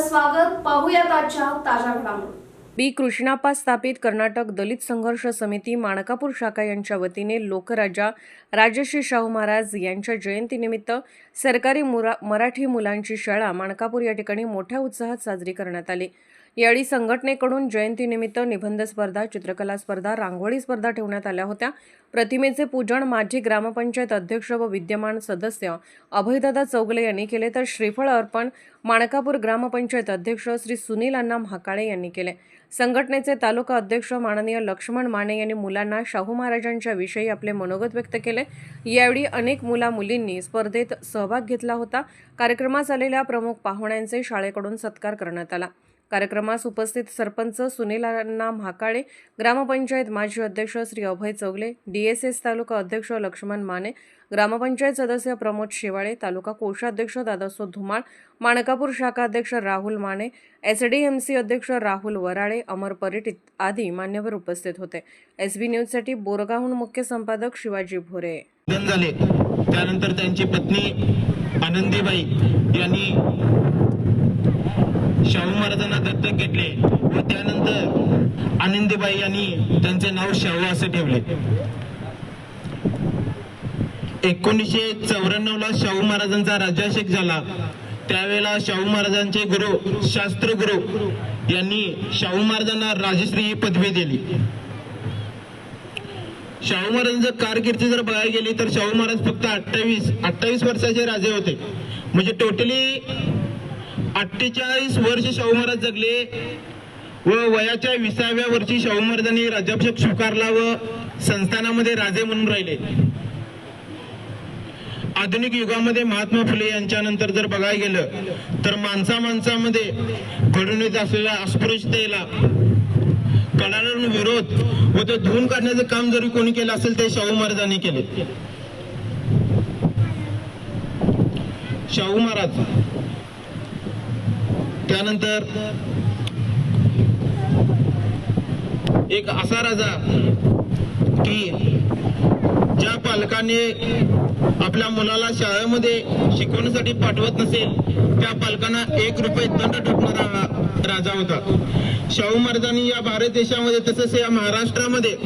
स्वागत पाहूयात आजच्या ताज्या घडामोडी. बी. कृष्णाप्पा स्थापित कर्नाटक दलित संघर्ष समिती माणकापूर शाखा यांच्या वतीने लोकराजा राजश्री शाहू महाराज यांच्या जयंतीनिमित्त सरकारी मुरा मराठी मुलांची शाळा माणकापूर या ठिकाणी मोठ्या उत्साहात साजरी करण्यात आली. यावेळी संघटनेकडून जयंतीनिमित्त निबंध स्पर्धा चित्रकला स्पर्धा रांगोळी स्पर्धा ठेवण्यात आल्या होत्या. प्रतिमेचे पूजन माजी ग्रामपंचायत अध्यक्ष व विद्यमान सदस्य अभयदादा चौगले यांनी केले तर श्रीफळ अर्पण माणकापूर ग्रामपंचायत अध्यक्ष श्री सुनील अण्णा म्हाकाळे यांनी केले. संघटनेचे तालुका अध्यक्ष माननीय लक्ष्मण माने यांनी मुलांना शाहू महाराजांच्या विषयी आपले मनोगत व्यक्त केले. यावेळी अनेक मुला मुलींनी स्पर्धेत सहभाग घेतला होता. कार्यक्रमास आलेल्या प्रमुख पाहुण्यांचे शाळेकडून सत्कार करण्यात आला. कार्यक्रमास उपस्थित सरपंच सुनील अण्णा म्हाकाळे ग्रामपंचायत माजी अध्यक्ष श्री अभय चौगले डीएसएस तालुका अध्यक्ष लक्ष्मण माने ग्रामपंचायत सदस्य प्रमोद शेवाळे तालुका कोषाध्यक्ष दादासो धुमाळ माणकापूर शाखा अध्यक्ष राहुल माने एसडीएमसी अध्यक्ष राहुल वराळे अमर परीट आदी मान्यवर उपस्थित होते. एस बी न्यूजसाठी बोरगावहून मुख्य संपादक शिवाजी भोरे. झाले. त्यानंतर त्यांची पत्नी आनंदीबाई यांनी शाहू महाराजांना दत्तक घेतले व त्यानंतर आनंदीबाई यांनी त्यांचे नाव शाहू असे ठेवले. एकोणीसशे चौऱ्याण्णव ला शाहू महाराजांचा राज्याभिषेक झाला. त्यावेळेला शाहू महाराजांचे गुरु शास्त्र गुरु यांनी शाहू महाराजांना राजश्री ही पदवी दिली. शाहू महाराजांचं कारकिर्दी जर बघायला गेली तर शाहू महाराज फक्त अठ्ठावीस अठ्ठावीस वर्षाचे राजे होते. म्हणजे टोटली अठ्ठेचाळीस वर्ष शाहू महाराज जगले व वयाच्या विसाव्या वर्षी शाहू महाराजांनी राज्याभिषेक स्वीकारला व संस्थानामध्ये राजे म्हणून राहिले. आधुनिक युगामध्ये महात्मा फुले यांच्यानंतर जर बघायला गेलं तर माणसा माणसामध्ये घडून येत असलेल्या अस्पृश्यतेला कडाडून विरोध व तो धुवून काढण्याचं काम जरी कोणी केलं असेल ते शाहू महाराजांनी केले. शाहू महाराज त्यानंतर एक असा राजा की ज्या पालकाने आपल्या मुलाला शाळेमध्ये शिकवण्यासाठी पाठवत नसेल त्या पालकांना एक रुपये दंड ठोकणारा हा राजा होता. शाहू महाराजांनी या भारत देशामध्ये तसंच या महाराष्ट्रामध्ये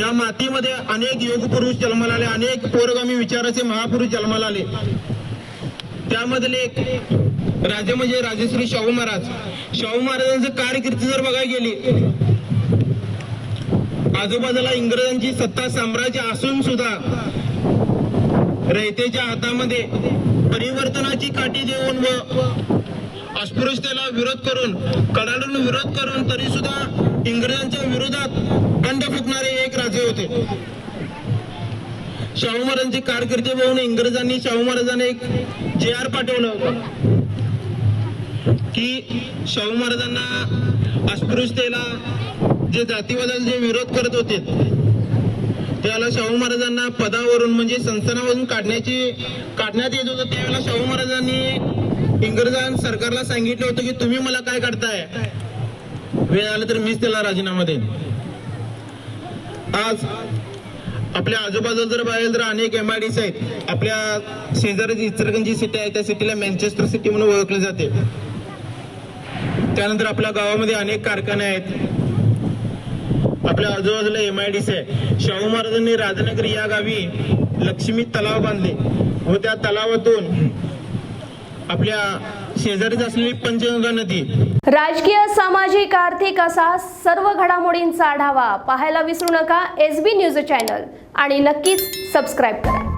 या मातीमध्ये अनेक योग पुरुष जन्माला आले अनेक पोरगामी विचाराचे महापुरुष जन्माला आले. त्यामधले एक राजे म्हणजे राजेश्री शाहू महाराज. शाहू महाराजांचं कारकिर्दी जर बघायला गेली आजूबाजूला इंग्रजांची सत्ता साम्राज्य असून सुद्धा रयतेच्या हातामध्ये परिवर्तनाची काठी देऊन व अस्पृश्यतेला विरोध करून कडाडून विरोध करून तरी सुद्धा इंग्रजांच्या विरोधात बंड फुकणारे एक राजे होते. शाहू महाराजांची कारकिर्दी बघून इंग्रजांनी शाहू महाराजांना एक जे आर पाठवलं की शाहू महाराजांना अस्पृश्यतेला जे जातीवादाला जे विरोध करत होते त्याला शाहू महाराजांना पदावरून म्हणजे संस्थानावरून काढण्याची काढण्यात येत होतं. त्यावेळेला शाहू महाराजांनी इंग्रजां सरकारला सांगितलं होतं की तुम्ही मला काय काढताय वेळ आलं तर मीच त्याला राजीनामा देईन. आज आपल्या आजूबाजूला जर बघायला तर अनेक एम आय डीस आहेत. आपल्या शेजारी इचलकरंजी सिटी आहे त्या सिटीला मँचेस्टर सिटी म्हणून ओळखले जाते. त्यानंतर आपल्या गावामध्ये अनेक कारखाने आहेत. आपल्या आजूबाजूला एम आय डीस आहे शाहू महाराजांनी राजनगर या गावी लक्ष्मी तलाव बांधले व त्या तलावातून आपल्या शेजारीच असलेली पंचगंगा नदी. राजकीय सामाजिक आर्थिक असा सर्व घडामोडींचा आढावा पाहायला विसरू नका एस बी न्यूज चॅनल. आणि नक्कीच सबस्क्राईब करा.